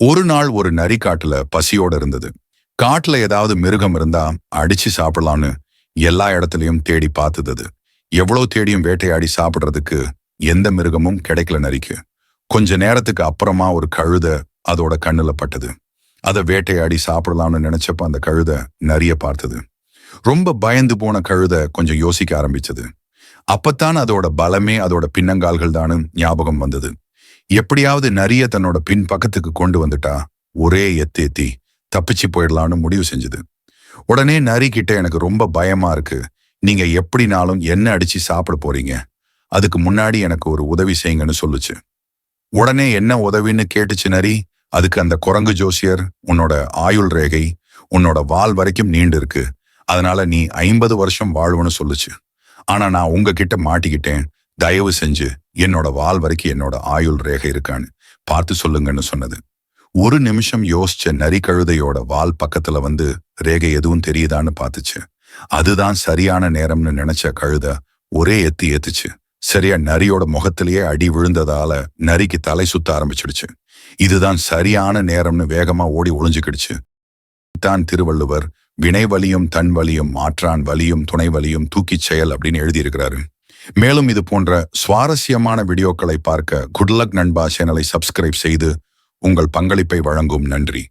ஒரு நாள் ஒரு நரி காட்டுல பசியோட இருந்தது. காட்டுல ஏதாவது மிருகம் இருந்தா அடிச்சு சாப்பிடலாம்னு எல்லா இடத்துலயும் தேடி பார்த்தது எவ்வளவு தேடியும் வேட்டையாடி சாப்பிடுறதுக்கு எந்த மிருகமும் கிடைக்கல நரிக்கு. கொஞ்ச நேரத்துக்கு அப்புறமா ஒரு கழுத அதோட கண்ணுல பட்டது. அதை வேட்டையாடி சாப்பிடலாம்னு நினைச்சப்ப அந்த கழுத நரிய பார்த்தது. ரொம்ப பயந்து போன கழுத கொஞ்சம் யோசிக்க ஆரம்பிச்சது. அப்பத்தான் அதோட பலமே அதோட பின்னங்கால்கள் தானு ஞாபகம் வந்தது. எப்படியாவது நரிய தன்னோட பின் பக்கத்துக்கு கொண்டு வந்துட்டா ஒரே எத்தேத்தி தப்பிச்சு போயிடலாம்னு முடிவு செஞ்சது. உடனே நரி கிட்ட எனக்கு ரொம்ப பயமா இருக்கு. நீங்க எப்படினாலும் என்ன அடிச்சு சாப்பிட போறீங்க? அதுக்கு முன்னாடி எனக்கு ஒரு உதவி செய்யுங்கன்னு சொல்லுச்சு. உடனே என்ன உதவின்னு கேட்டுச்சு நரி? அதுக்கு அந்த குரங்கு ஜோசியர் உன்னோட ஆயுள் ரேகை உன்னோட வால் வரைக்கும் நீண்டு இருக்கு. அதனால நீ ஐம்பது வருஷம் வாழ்வுன்னு சொல்லுச்சு. ஆனா நான் உங்ககிட்ட மாட்டிக்கிட்டேன். தயவு செஞ்சு என்னோட வால் வரைக்கும் என்னோட ஆயுள் ரேகை இருக்கான்னு பார்த்து சொல்லுங்கன்னு சொன்னது. ஒரு நிமிஷம் யோசிச்ச நரி கழுதையோட வால் பக்கத்துல வந்து ரேகை எதுவும் தெரியுதான்னு பார்த்துச்சு. அதுதான் சரியான நேரம்னு நினைச்ச கழுத ஒரே எத்தி ஏத்துச்சு. சரியா நரியோட முகத்திலேயே அடி விழுந்ததால நரிக்கு தலை சுத்த ஆரம்பிச்சிடுச்சு. இதுதான் சரியான நேரம்னு வேகமா ஓடி ஒளிஞ்சுக்கிடுச்சு. தான் திருவள்ளுவர் வினை வலியும் தன் வலியும் மாற்றான் வலியும் துணை வலியும் தூக்கிச் செயல் அப்படின்னு எழுதியிருக்கிறாரு. மேலும் இது போன்ற சுவாரஸ்யமான வீடியோக்களை பார்க்க குட்லக் நண்பா சேனலை சப்ஸ்கிரைப் செய்து உங்கள் பங்களிப்பை வழங்கும் நன்றி.